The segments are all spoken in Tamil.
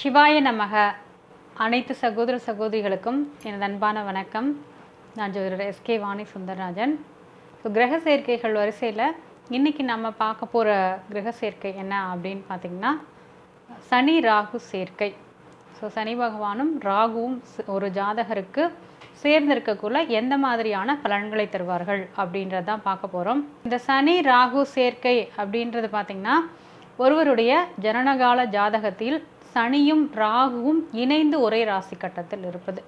சிவாய நமக. அனைத்து சகோதர சகோதரிகளுக்கும் எனது அன்பான வணக்கம். நான் ஜோதிடர் எஸ்கே வாணி சுந்தரராஜன். ஸோ கிரக சேர்க்கைகள் வரிசையில் இன்றைக்கி நம்ம பார்க்க போகிற கிரக சேர்க்கை என்ன அப்படின்னு பார்த்திங்கன்னா சனி ராகு சேர்க்கை. ஸோ சனி பகவானும் ராகுவும் ஒரு ஜாதகருக்கு சேர்ந்திருக்கக்குள்ள எந்த மாதிரியான பலன்களை தருவார்கள் அப்படின்றதான் பார்க்க போகிறோம் இந்த சனி ராகு சேர்க்கை அப்படின்றது பார்த்திங்கன்னா ஒருவருடைய ஜனனகால ஜாதகத்தில் சனியும் ராகுவும் இணைந்து ஒரே ராசி கட்டத்தில் இருப்பது.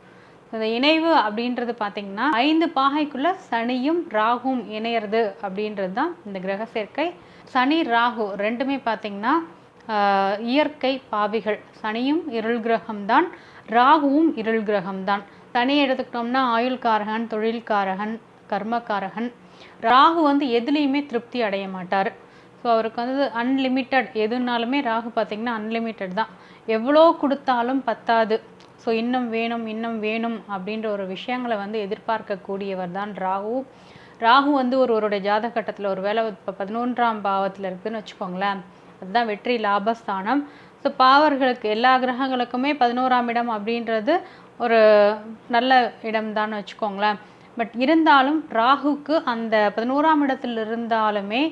இந்த இணைவு அப்படின்றது பார்த்திங்கன்னா ஐந்து பாகைக்குள்ள சனியும் ராகுவும் இணையிறது அப்படின்றது தான் இந்த கிரக சேர்க்கை. சனி ராகு ரெண்டுமே பார்த்திங்கன்னா ஆஹ், இயற்கை பாவிகள். சனியும் இருள் கிரகம்தான் ராகுவும் இருள் கிரகம்தான். சனி எடுத்துக்கிட்டோம்னா ஆயுள்காரகன் தொழில்காரகன் கர்மக்காரகன். ராகு வந்து எதுலேயுமே திருப்தி அடைய மாட்டார். ஸோ அவருக்கு வந்து அன்லிமிட்டட் எதுனாலுமே ராகு பார்த்திங்கன்னா அன்லிமிட்டட் தான். எவ்வளோ கொடுத்தாலும் பத்தாது. ஸோ இன்னும் வேணும் இன்னும் வேணும் அப்படின்ற ஒரு விஷயங்களை வந்து எதிர்பார்க்கக்கூடியவர் தான் ராகு. ராகு வந்து ஒருவருடைய ஜாதகட்டத்தில் ஒரு வேலை இப்போ பதினொன்றாம் பாவத்தில் இருக்குதுன்னு வச்சுக்கோங்களேன். அதுதான் வெற்றி லாபஸ்தானம். ஸோ பாவர்களுக்கு எல்லா கிரகங்களுக்குமே பதினோராம் இடம் அப்படின்றது ஒரு நல்ல இடம்தான் வச்சுக்கோங்களேன். பட் இருந்தாலும் ராகுக்கு அந்த பதினோராம் இடத்தில் இருந்தாலுமே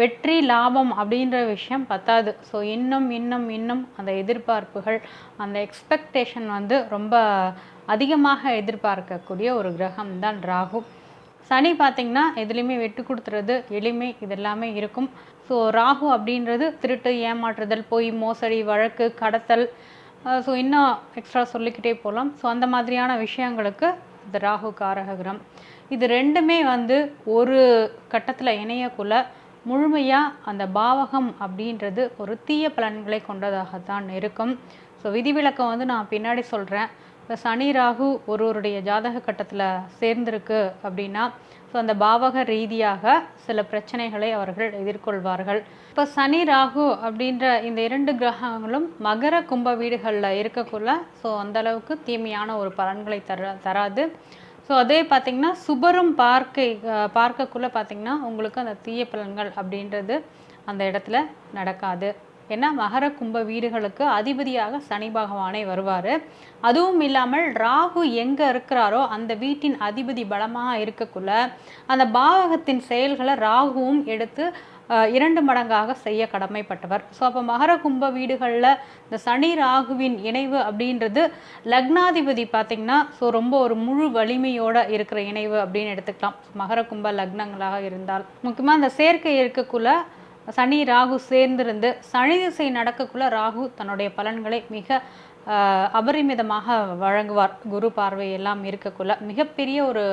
வெற்றி லாபம் அப்படின்ற விஷயம் பத்தாது. ஸோ இன்னும் இன்னும் இன்னும் அந்த எதிர்பார்ப்புகள் அந்த எக்ஸ்பெக்டேஷன் வந்து ரொம்ப அதிகமாக எதிர்பார்க்கக்கூடிய ஒரு கிரகம் தான் ராகு. சனி பார்த்திங்கன்னா எதுலேயுமே வெட்டு கொடுத்துறது எளிமை இதெல்லாமே இருக்கும். ஸோ ராகு அப்படின்றது திருட்டு ஏமாற்றுதல் பொய் மோசடி வழக்கு கடத்தல். ஸோ இன்னும் எக்ஸ்ட்ரா சொல்லிக்கிட்டே போகலாம். ஸோ அந்த மாதிரியான விஷயங்களுக்கு இந்த ராகு காரககிரம் இது ரெண்டுமே வந்து ஒரு கட்டத்தில் இணையக்குள்ள முழுமையாக அந்த பாவகம் அப்படின்றது ஒரு தீய பலன்களை கொண்டதாகத்தான் இருக்கும். ஸோ விதிவிலக்கம் வந்து நான் பின்னாடி சொல்கிறேன் இப்போ சனி ராகு ஒருவருடைய ஜாதக கட்டத்தில் சேர்ந்திருக்கு அப்படின்னா ஸோ அந்த பாவக ரீதியாக சில பிரச்சனைகளை அவர்கள் எதிர்கொள்வார்கள். இப்போ சனி ராகு அப்படின்ற இந்த இரண்டு கிரகங்களும் மகர கும்ப வீடுகளில் இருக்கக்குள்ள ஸோ அந்த அளவுக்கு தீமையான ஒரு பலன்களை தர தராது. ஸோ அதே பார்த்திங்கன்னா சுபரும் பார்க்க பார்க்கக்குள்ளே பார்த்திங்கன்னா உங்களுக்கு அந்த தீய பலன்கள் அப்படின்றது அந்த இடத்துல நடக்காது. ஏன்னா மகர கும்ப வீடுகளுக்கு அதிபதியாக சனி பகவானே வருவார். அதுவும் இல்லாமல் ராகு எங்கே இருக்கிறாரோ அந்த வீட்டின் அதிபதி பலமாக இருக்கக்குள்ள அந்த பாவகத்தின் செயல்களை ராகுவும் எடுத்து இரண்டு மடங்காக செய்ய கடமைப்பட்டவர். ஸோ அப்போ மகர கும்ப வீடுகளில் இந்த சனி ராகுவின் இணைவு அப்படின்றது லக்னாதிபதி பார்த்திங்கன்னா ஸோ ரொம்ப ஒரு முழு வலிமையோடு இருக்கிற இணைவு அப்படின்னு எடுத்துக்கலாம். மகர கும்ப லக்னங்களாக இருந்தால். முக்கியமாக அந்த சேர்க்கை இருக்கக்குள்ள சனி ராகு சேர்ந்திருந்து சனி திசை நடக்கக்குள்ள ராகு தன்னுடைய பலன்களை மிக அபரிமிதமாக வழங்குவார். குரு பார்வை எல்லாம் இருக்கக்குள்ள. மிகப்பெரிய ஒரு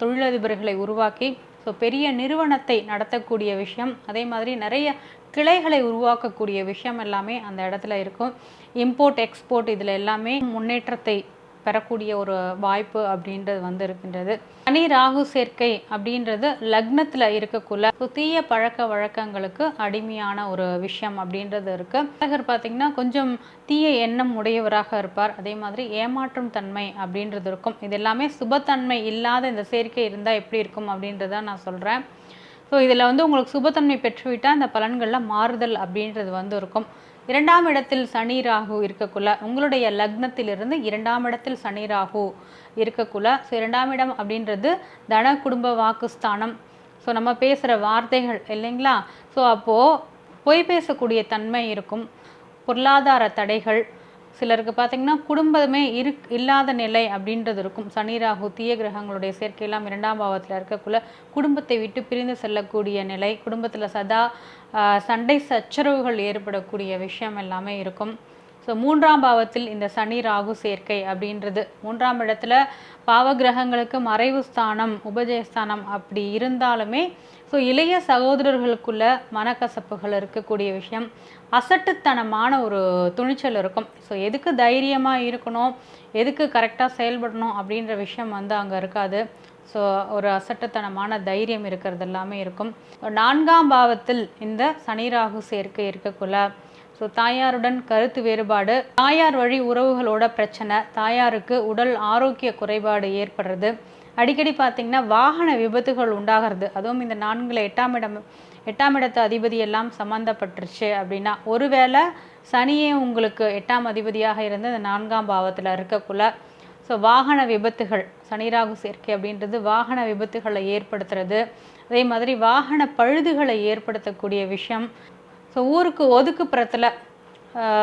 தொழிலதிபர்களை உருவாக்கி ஸோ பெரிய நிறுவனத்தை நடத்தக்கூடிய விஷயம் அதே மாதிரி நிறைய கிளைகளை உருவாக்கக்கூடிய விஷயம் எல்லாமே அந்த இடத்துல இருக்கும். இம்போர்ட் எக்ஸ்போர்ட் இதில் எல்லாமே முன்னேற்றத்தை பெறக்கூடிய ஒரு வாய்ப்பு அப்படின்றது வந்து இருக்கின்றது சனி ராகு சேர்க்கை அப்படின்றது லக்னத்தில் இருக்கக்குள்ள தீய பழக்க வழக்கங்களுக்கு அடிமையான ஒரு விஷயம் அப்படின்றது இருக்கு. ஜாதகர் பார்த்தீங்கன்னா கொஞ்சம் தீய எண்ணம் உடையவராக இருப்பார். அதே மாதிரி ஏமாற்றும் தன்மை அப்படின்றது இருக்கும். இது எல்லாமே சுபத்தன்மை இல்லாத இந்த சேர்க்கை இருந்தால் எப்படி இருக்கும் அப்படின்றத நான் சொல்கிறேன் ஸோ இதில் வந்து உங்களுக்கு சுபத்தன்மை பெற்றுவிட்டால் அந்த பலன்களில் மாறுதல் அப்படின்றது வந்து இருக்கும். இரண்டாம் இடத்தில் சனி ராகு இருக்கக்குள்ள உங்களுடைய லக்னத்திலிருந்து இரண்டாம் இடத்தில் சனி ராகு இருக்கக்குள்ள. ஸோ இரண்டாம் இடம் அப்படின்றது தன குடும்ப வாக்குஸ்தானம். ஸோ நம்ம பேசுகிற வார்த்தைகள் இல்லைங்களா? ஸோ அப்போது பொய் பேசக்கூடிய தன்மை இருக்கும். பொருளாதார தடைகள் சிலருக்கு பார்த்தீங்கன்னா குடும்பமே இரு இல்லாத நிலை அப்படின்றது இருக்கும். சனி ராகு தீய கிரகங்களுடைய சேர்க்கையெல்லாம் இரண்டாம் பாவத்தில் இருக்கக்குள்ள குடும்பத்தை விட்டு பிரிந்து செல்லக்கூடிய நிலை குடும்பத்தில் சதா ஆஹ், சண்டை சச்சரவுகள் ஏற்படக்கூடிய விஷயம் எல்லாமே இருக்கும். ஸோ மூன்றாம் பாவத்தில் இந்த சனி ராகு சேர்க்கை அப்படின்றது. மூன்றாம் இடத்துல பாவ கிரகங்களுக்கு மறைவு ஸ்தானம் உபஜயஸ்தானம் அப்படி இருந்தாலுமே ஸோ இளைய சகோதரர்களுக்குள்ள மனக்கசப்புகள் இருக்கக்கூடிய விஷயம். அசட்டுத்தனமான ஒரு துணிச்சல் இருக்கும். ஸோ எதுக்கு தைரியமாக இருக்கணும்? எதுக்கு கரெக்டாக செயல்படணும்? அப்படின்ற விஷயம் வந்து அங்கே இருக்காது. ஸோ ஒரு அசட்டுத்தனமான தைரியம் இருக்கிறது எல்லாமே இருக்கும். நான்காம் பாவத்தில் இந்த சனி ராகு சேர்க்கை இருக்கக்குள்ள ஸோ தாயாருடன் கருத்து வேறுபாடு. தாயார் வழி உறவுகளோட பிரச்சனை தாயாருக்கு உடல் ஆரோக்கிய குறைபாடு ஏற்படுறது. அடிக்கடி பார்த்திங்கன்னா வாகன விபத்துகள் உண்டாகிறது. அதுவும் இந்த நான்கில் எட்டாம் இடம் எட்டாம் இடத்து அதிபதி எல்லாம் சம்மந்தப்பட்டுருச்சு அப்படின்னா ஒருவேளை சனியே உங்களுக்கு எட்டாம் அதிபதியாக இருந்து இந்த நான்காம் பாவத்தில் இருக்கக்குள்ள ஸோ வாகன விபத்துகள் சனிராகு சேர்க்கை அப்படின்றது வாகன விபத்துகளை ஏற்படுத்துறது. அதே மாதிரி வாகன பழுதுகளை ஏற்படுத்தக்கூடிய விஷயம் ஸோ ஊருக்கு ஒதுக்குப்புறத்தில்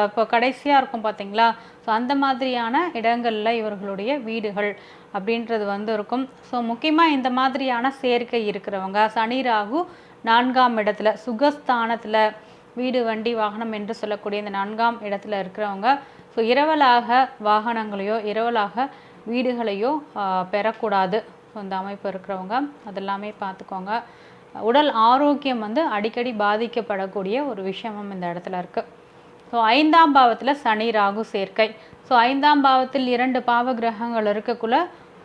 இப்போ கடைசியாக இருக்கும் பார்த்தீங்களா ஸோ அந்த மாதிரியான இடங்களில் இவர்களுடைய வீடுகள் அப்படின்றது வந்து இருக்கும். ஸோ முக்கியமாக இந்த மாதிரியான சேர்க்கை இருக்கிறவங்க சனி ராகு நான்காம் இடத்துல சுகஸ்தானத்தில் வீடு வண்டி வாகனம் என்று சொல்லக்கூடிய இந்த நான்காம் இடத்துல இருக்கிறவங்க ஸோ இரவலாக வாகனங்களையோ இரவலாக வீடுகளையோ பெறக்கூடாது. ஸோ இந்த அமைப்பு இருக்கிறவங்க அதெல்லாமே பார்த்துக்கோங்க. உடல் ஆரோக்கியம் வந்து அடிக்கடி பாதிக்கப்படக்கூடிய ஒரு விஷயமும் இந்த இடத்துல இருக்குது ஸோ ஐந்தாம் பாவத்தில் சனி ராகு சேர்க்கை. ஸோ ஐந்தாம் பாவத்தில் இரண்டு பாவ கிரகங்கள் இருக்கக்குள்ள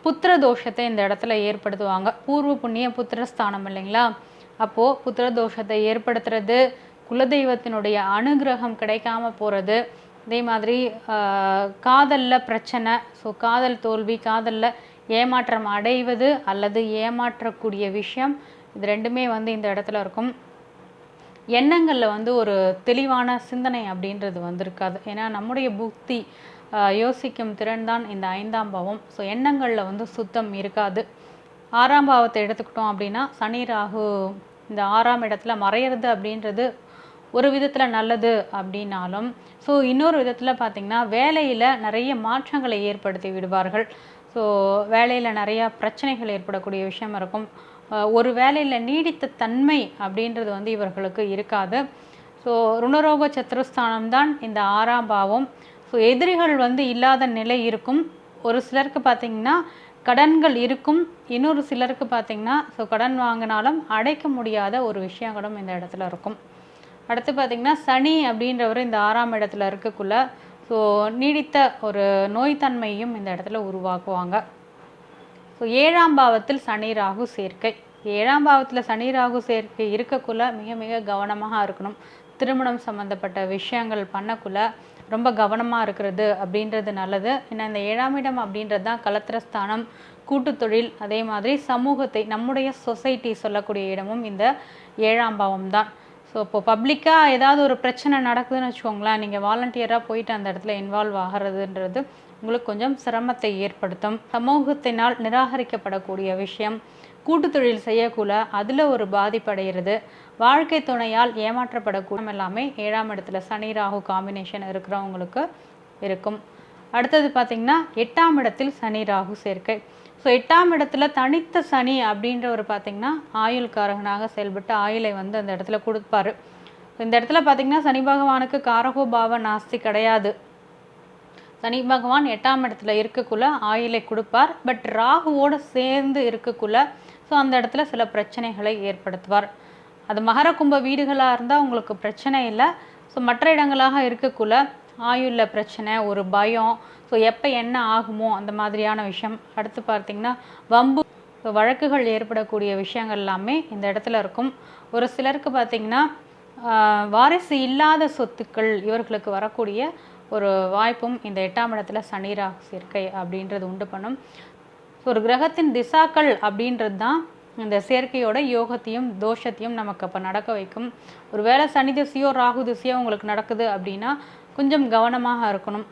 புத்திர தோஷத்தை இந்த இடத்துல ஏற்படுத்துவாங்க. பூர்வ புண்ணிய புத்திரஸ்தானம் இல்லைங்களா? அப்போது புத்திர தோஷத்தை ஏற்படுத்துறது குலதெய்வத்தினுடைய அனுகிரகம் கிடைக்காம போகிறது அதே மாதிரி காதலில் பிரச்சனை ஸோ காதல் தோல்வி காதலில் ஏமாற்றம் அடைவது அல்லது ஏமாற்றக்கூடிய விஷயம் இது ரெண்டுமே வந்து இந்த இடத்துல இருக்கும். எண்ணங்களில் வந்து ஒரு தெளிவான சிந்தனை அப்படின்றது வந்திருக்காது. ஏன்னா நம்முடைய புக்தி யோசிக்கும் திறன் தான் இந்த ஐந்தாம் பாவம். ஸோ எண்ணங்களில் வந்து சுத்தம் இருக்காது. ஆறாம் பாவத்தை எடுத்துக்கிட்டோம் அப்படின்னா சனி ராகு இந்த ஆறாம் இடத்துல மறையிறது அப்படின்றது ஒரு விதத்தில் நல்லது அப்படின்னாலும் ஸோ இன்னொரு விதத்தில் பார்த்திங்கன்னா வேலையில் நிறைய மாற்றங்களை ஏற்படுத்தி விடுவார்கள். ஸோ வேலையில் நிறையா பிரச்சனைகள் ஏற்படக்கூடிய விஷயம் இருக்கும். ஒரு வேலையில் நீடித்த தன்மை அப்படின்றது வந்து இவர்களுக்கு இருக்காது. ஸோ ருணரோக சத்துருஸ்தானம் தான் இந்த ஆறாம் பாவம். ஸோ எதிரிகள் வந்து இல்லாத நிலை இருக்கும். ஒரு சிலருக்கு பார்த்திங்கன்னா கடன்கள் இருக்கும். இன்னொரு சிலருக்கு பார்த்திங்கன்னா ஸோ கடன் வாங்கினாலும் அடைக்க முடியாத ஒரு விஷயங்களும் இந்த இடத்துல இருக்கும். அடுத்து பார்த்திங்கன்னா சனி அப்படின்றவர் இந்த ஆறாம் இடத்துல இருக்கக்குள்ள ஸோ நீடித்த ஒரு நோய்த்தன்மையும் இந்த இடத்துல உருவாக்குவாங்க. ஸோ ஏழாம் பாவத்தில் சனி ராகு சேர்க்கை. ஏழாம் பாவத்தில் சனி ராகு சேர்க்கை இருக்கக்குள்ள மிக மிக கவனமாக இருக்கணும். திருமணம் சம்மந்தப்பட்ட விஷயங்கள் பண்ணக்குள்ள ரொம்ப கவனமாக இருக்கிறது அப்படின்றது நல்லது. ஏன்னா இந்த ஏழாம் இடம் அப்படின்றது தான் கலத்திரஸ்தானம் கூட்டு தொழில் அதே மாதிரி சமூகத்தை நம்முடைய சொசைட்டி சொல்லக்கூடிய இடமும் இந்த ஏழாம் பாவம் தான். ஸோ இப்போ பப்ளிக்காக ஏதாவது ஒரு பிரச்சனை நடக்குதுன்னு வச்சுக்கோங்களேன் நீங்கள் வாலண்டியராக போயிட்டு அந்த இடத்துல இன்வால்வ் ஆகிறதுன்றது உங்களுக்கு கொஞ்சம் சிரமத்தை ஏற்படுத்தும். சமூகத்தினால் நிராகரிக்கப்படக்கூடிய விஷயம். கூட்டு தொழில் செய்யக்குள்ள அதில் ஒரு பாதிப்படைகிறது வாழ்க்கை துணையால் ஏமாற்றப்படக்கூடிய எல்லாமே ஏழாம் இடத்துல சனி ராகு காம்பினேஷன் இருக்கிறவங்களுக்கு இருக்கும். அடுத்தது பார்த்திங்கன்னா எட்டாம் இடத்தில் சனி ராகு சேர்க்கை. ஸோ எட்டாம் இடத்துல தனித்த சனி அப்படின்றவர் பார்த்திங்கன்னா ஆயுள்காரகனாக செயல்பட்டு ஆயுளை வந்து அந்த இடத்துல கொடுப்பாரு. இந்த இடத்துல பார்த்திங்கன்னா சனி பகவானுக்கு காரகோ பாவ நாஸ்தி கிடையாது. சனி பகவான் எட்டாம் இடத்துல இருக்கக்குள்ள ஆயிலை கொடுப்பார். பட் ராகுவோடு சேர்ந்து இருக்கக்குள்ள ஸோ அந்த இடத்துல சில பிரச்சனைகளை ஏற்படுத்துவார். அது மகர கும்ப வீடுகளாக இருந்தால் உங்களுக்கு பிரச்சனை இல்லை. ஸோ மற்ற இடங்களாக இருக்கக்குள்ள ஆயுள்ல பிரச்சனை ஒரு பயம் ஸோ எப்போ என்ன ஆகுமோ அந்த மாதிரியான விஷயம். அடுத்து பார்த்தீங்கன்னா வம்பு ஸோ வழக்குகள் ஏற்படக்கூடிய விஷயங்கள் எல்லாமே இந்த இடத்துல இருக்கும். ஒரு சிலருக்கு பார்த்தீங்கன்னா வாரிசு இல்லாத சொத்துக்கள் இவர்களுக்கு வரக்கூடிய ஒரு வாய்ப்பும் இந்த எட்டாம் இடத்துல சனி ராகு சேர்க்கை அப்படின்றது உண்டு பண்ணும். ஒரு கிரகத்தின் திசாக்கள் அப்படின்றது தான் இந்த சேர்க்கையோட யோகத்தையும் தோஷத்தையும் நமக்கு அப்போ நடக்க வைக்கும். ஒருவேளை சனி திசையோ ராகு திசையோ உங்களுக்கு நடக்குது அப்படின்னா கொஞ்சம் கவனமாக இருக்கணும்.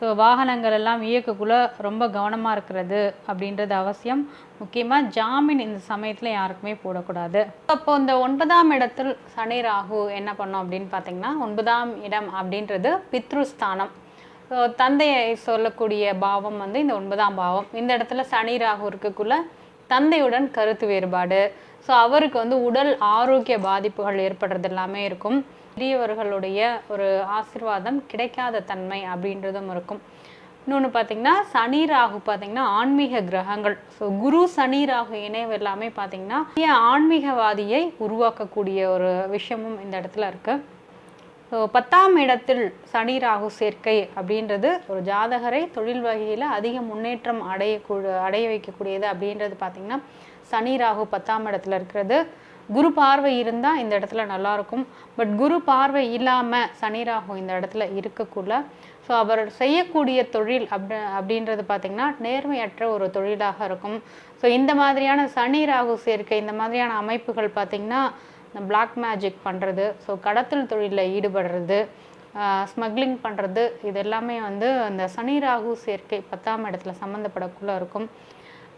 ஸோ வாகனங்கள் எல்லாம் இயக்கக்குள்ள ரொம்ப கவனமாக இருக்கிறது அப்படின்றது அவசியம். முக்கியமாக ஜாமீன் இந்த சமயத்தில் யாருக்குமே போடக்கூடாது. அப்போ இந்த ஒன்பதாம் இடத்தில் சனி ராகு என்ன பண்ணோம் அப்படின்னு பார்த்தீங்கன்னா ஒன்பதாம் இடம் அப்படின்றது பித்ருஸ்தானம். ஸோ தந்தையை சொல்லக்கூடிய பாவம் வந்து இந்த ஒன்பதாம் பாவம். இந்த இடத்துல சனி ராகு இருக்கக்குள்ள தந்தையுடன் கருத்து வேறுபாடு. ஸோ அவருக்கு வந்து உடல் ஆரோக்கிய பாதிப்புகள் ஏற்படுறது எல்லாமே இருக்கும். பெரியவர்களுடைய ஒரு ஆசிர்வாதம் கிடைக்காத தன்மை அப்படின்றதும் இருக்கும். இன்னொன்று பார்த்தீங்கன்னா சனி ராகு பார்த்தீங்கன்னா ஆன்மீக கிரகங்கள். ஸோ குரு சனி ராகு இணைவு எல்லாமே பார்த்தீங்கன்னா ஆன்மீகவாதியை உருவாக்கக்கூடிய ஒரு விஷயமும் இந்த இடத்துல இருக்குது ஸோ பத்தாம் இடத்தில் சனி ராகு சேர்க்கை அப்படின்றது ஒரு ஜாதகரை தொழில் வகையில் அதிக முன்னேற்றம் அடையக்கூ அடைய வைக்கக்கூடியது அப்படின்றது பார்த்திங்கன்னா சனி ராகு பத்தாம் இடத்துல இருக்கிறது. குரு பார்வை இருந்தால் இந்த இடத்துல நல்லாயிருக்கும் பட் குரு பார்வை இல்லாமல் சனி ராகு இந்த இடத்துல இருக்கக்குள்ள. ஸோ அவர் செய்யக்கூடிய தொழில் அப்படி அப்படின்றது பார்த்திங்கன்னா நேர்மையற்ற ஒரு தொழிலாக இருக்கும். ஸோ இந்த மாதிரியான சனி ராகு சேர்க்கை இந்த மாதிரியான அமைப்புகள் பார்த்திங்கன்னா இந்த பிளாக் மேஜிக் பண்ணுறது ஸோ கடத்தல் தொழிலில் ஈடுபடுறது ஸ்மக்லிங் பண்ணுறது இது எல்லாமே வந்து அந்த சனி ராகு சேர்க்கை பத்தாம் இடத்துல சம்மந்தப்படக்குள்ளே இருக்கும்.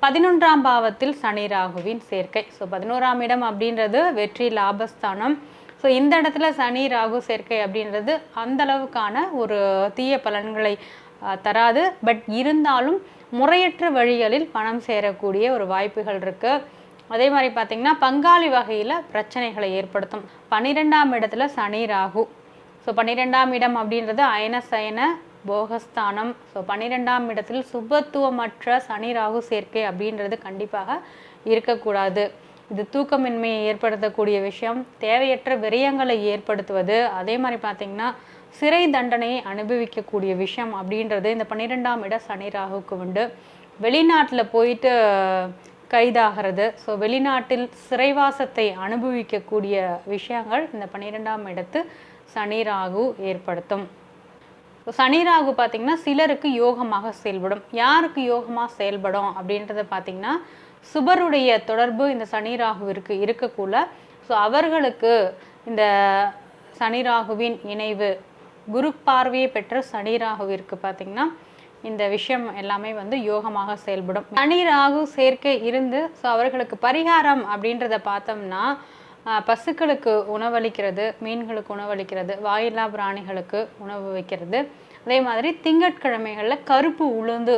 பதினொன்றாம் பாவத்தில் சனி ராகுவின் சேர்க்கை. ஸோ பதினோராம் இடம் அப்படின்றது வெற்றி லாபஸ்தானம். ஸோ இந்த இடத்துல சனி ராகு சேர்க்கை அப்படின்றது அந்த அளவுக்கான ஒரு தீய பலன்களை தராது. பட் இருந்தாலும் முறையற்ற வழிகளில் பணம் சேரக்கூடிய ஒரு வாய்ப்புகள் இருக்குது அதே மாதிரி பார்த்திங்கன்னா பங்காளி வகையில் பிரச்சனைகளை ஏற்படுத்தும். பன்னிரெண்டாம் இடத்துல சனி ராகு. ஸோ பன்னிரெண்டாம் இடம் அப்படின்றது அயன சயன போகஸ்தானம். ஸோ பன்னிரெண்டாம் இடத்தில் சுபத்துவமற்ற சனி ராகு சேர்க்கை அப்படின்றது கண்டிப்பாக இருக்கக்கூடாது. இது தூக்கமின்மையை ஏற்படுத்தக்கூடிய விஷயம். தேவையற்ற விரயங்களை ஏற்படுத்துவது. அதே மாதிரி பார்த்திங்கன்னா சிறை தண்டனையை அனுபவிக்கக்கூடிய விஷயம் அப்படின்றது இந்த பன்னிரெண்டாம் இட சனி ராகுக்கு உண்டு. வெளிநாட்டில் போயிட்டு கைதாகிறது. ஸோ வெளிநாட்டில் சிறைவாசத்தை அனுபவிக்கக்கூடிய விஷயங்கள் இந்த பன்னிரெண்டாம் இடத்து சனி ராகு ஏற்படுத்தும். சனி ராகு பார்த்திங்கன்னா சிலருக்கு யோகமாக செயல்படும். யாருக்கு யோகமாக செயல்படும் அப்படின்றத பார்த்திங்கன்னா சுபருடைய தொடர்பு இந்த சனி ராகுவிற்கு இருக்கக்குள்ள ஸோ அவர்களுக்கு இந்த சனி ராகுவின் இணைவு குரு பார்வையை பெற்ற சனி ராகுவிற்கு பார்த்திங்கன்னா இந்த விஷயம் எல்லாமே வந்து யோகமாக செயல்படும். சனி ராகு சேர்க்கை இருந்து ஸோ அவர்களுக்கு பரிகாரம் அப்படின்றத பார்த்தோம்னா பசுக்களுக்கு உணவளிக்கிறது மீன்களுக்கு உணவளிக்கிறது வாயில்லா பிராணிகளுக்கு உணவு வைக்கிறது. அதே மாதிரி திங்கட்கிழமைகளில் கருப்பு உளுந்து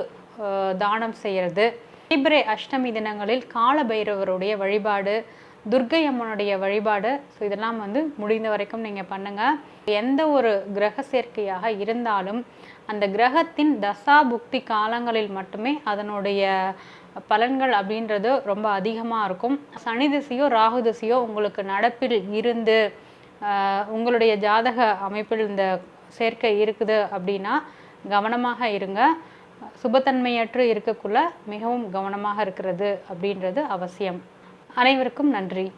தானம் செய்கிறது தேய்பிரை அஷ்டமி தினங்களில் கால பைரவருடைய வழிபாடு துர்கை அம்மனுடைய வழிபாடு. ஸோ இதெல்லாம் வந்து முடிந்த வரைக்கும் நீங்கள் பண்ணுங்கள் எந்த ஒரு கிரக சேர்க்கையாக இருந்தாலும் அந்த கிரகத்தின் தசா புக்தி காலங்களில் மட்டுமே அதனுடைய பலன்கள் அப்படின்றது ரொம்ப அதிகமாக இருக்கும். சனி திசையோ ராகு திசையோ உங்களுக்கு நடப்பில் இருந்து உங்களுடைய ஜாதக அமைப்பில் இந்த சேர்க்கை இருக்குது அப்படின்னா கவனமாக இருங்க. சுபத்தன்மையற்று இருக்கக்குள்ள மிகவும் கவனமாக இருக்கிறது அப்படின்றது அவசியம். அனைவருக்கும் நன்றி.